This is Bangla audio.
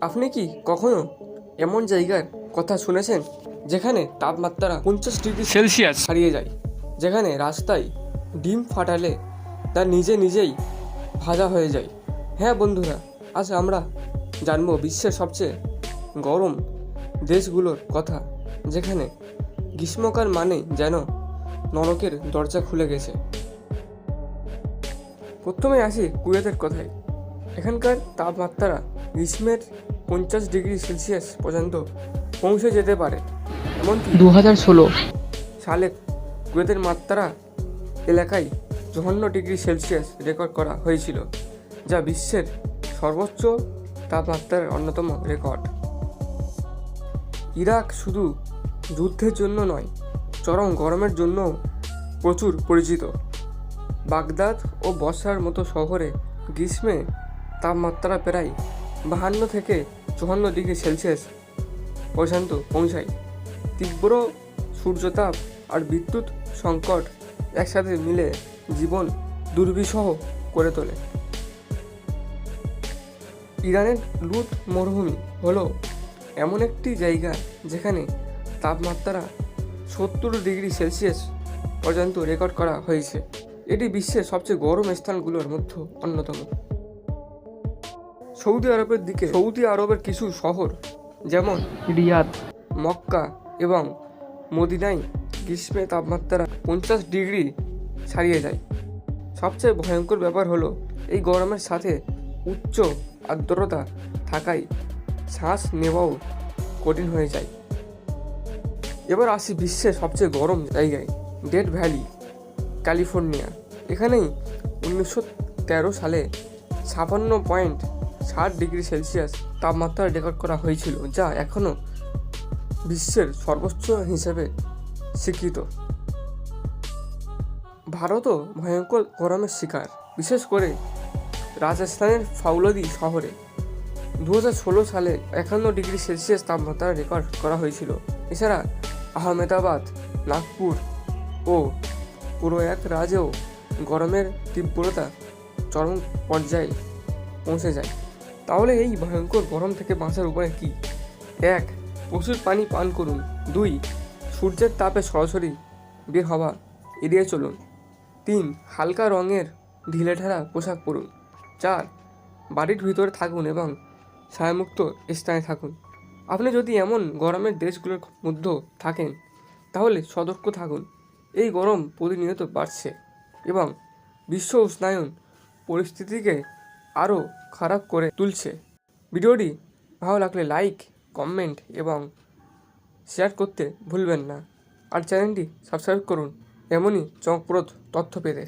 আপনি কি কখনো এমন জায়গার কথা শুনেছেন যেখানে তাপমাত্রা পঞ্চাশ ডিগ্রি সেলসিয়াস? ছাড়িয়ে যায় যেখানে রাস্তায় ডিম ফাটালে তা নিজে নিজেই ভাজা হয়ে যায়? হ্যাঁ বন্ধুরা আজ আমরা জানব বিশ্বের সবচেয়ে গরম দেশগুলোর কথা যেখানে গ্রীষ্মকাল মানে যেন নরকের দরজা খুলে গেছে। প্রথমে আসি কুয়েতের কথায়। এখানকার তাপমাত্রা গ্রীষ্মের পঞ্চাশ ডিগ্রি সেলসিয়াস পর্যন্ত পৌঁছে যেতে পারে। এমনকি দু হাজার ষোলো। সালে কুয়েতের মাত্রা এলাকায় চুয়ান্ন ডিগ্রি সেলসিয়াস রেকর্ড করা হয়েছিল যা বিশ্বের সর্বোচ্চ তাপমাত্রার অন্যতম রেকর্ড। ইরাক শুধু যুদ্ধের জন্য নয় চরম গরমের জন্য প্রচুর পরিচিত। বাগদাদ ও বর্ষার মতো শহরে গ্রীষ্মে তাপমাত্রা প্রায় বাহান্ন থেকে চুয়ান্ন ডিগ্রি সেলসিয়াস। পর্যন্ত পৌঁছায় তীব্র সূর্যতাপ আর বিদ্যুৎ সংকট একসাথে মিলে জীবন দুর্বিষহ করে তোলে। ইরানের লুট মরুভূমি হলো এমন একটি জায়গা যেখানে তাপমাত্রা সত্তর ডিগ্রি সেলসিয়াস পর্যন্ত রেকর্ড করা হয়েছে। এটি বিশ্বের সবচেয়ে গরম স্থানগুলোর মধ্যে অন্যতম। সৌদি আরবের দিকে সৌদি আরবের কিছু শহর যেমন রিয়াদ। মক্কা এবং মদিনায় গ্রীষ্মে তাপমাত্রা পঞ্চাশ ডিগ্রি ছাড়িয়ে যায়। সবচেয়ে ভয়ঙ্কর ব্যাপার হলো এই গরমের সাথে উচ্চ আর্দ্রতা থাকায় শ্বাস নেওয়াও কঠিন হয়ে যায়। এবার আসি বিশ্বের সবচেয়ে গরম জায়গায় ডেড ভ্যালি ক্যালিফোর্নিয়া। এখানেই উনিশশো তেরো সালে ছাপান্ন পয়েন্ট ষাট ডিগ্রি সেলসিয়াস তাপমাত্রা রেকর্ড করা হয়েছিল, যা এখনও বিশ্বের সর্বোচ্চ হিসেবে স্বীকৃত। ভারতও ভয়ঙ্কর গরমের শিকার, বিশেষ করে রাজস্থানের ফাউলদি শহরে। দু হাজার ষোলো সালে একান্ন ডিগ্রি সেলসিয়াস তাপমাত্রা রেকর্ড করা হয়েছিল। এছাড়া আহমেদাবাদ, নাগপুর ও পুরো এক রাজেও গরমের তীব্রতা চরম পর্যায়ে পৌঁছে যায়। তাহলে এই ভয়ঙ্কর গরম থেকে বাঁচার উপায় কি? এক, প্রচুর পানি পান করুন। দুই, সূর্যের তাপে সরাসরি বের হওয়া। এড়িয়ে চলুন। তিন, হালকা রঙের ঢিলেঢালা পোশাক পরুন। চার, বাড়ির ভিতরে থাকুন এবং ছায়ামুক্ত স্থানে থাকুন। আপনি যদি এমন গরমের দেশগুলোর মধ্যে থাকেন, তাহলে সতর্ক থাকুন। এই গরম প্রতিনিয়ত বাড়ছে এবং বিশ্ব উষ্ণায়ন পরিস্থিতিকে আরও খারাপ করে তুলছে। ভিডিওটি ভালো লাগলে লাইক, কমেন্ট এবং শেয়ার করতে ভুলবেন না। আর চ্যানেলটি সাবস্ক্রাইব করুন, এমনই চমকপ্রদ তথ্য পেতে।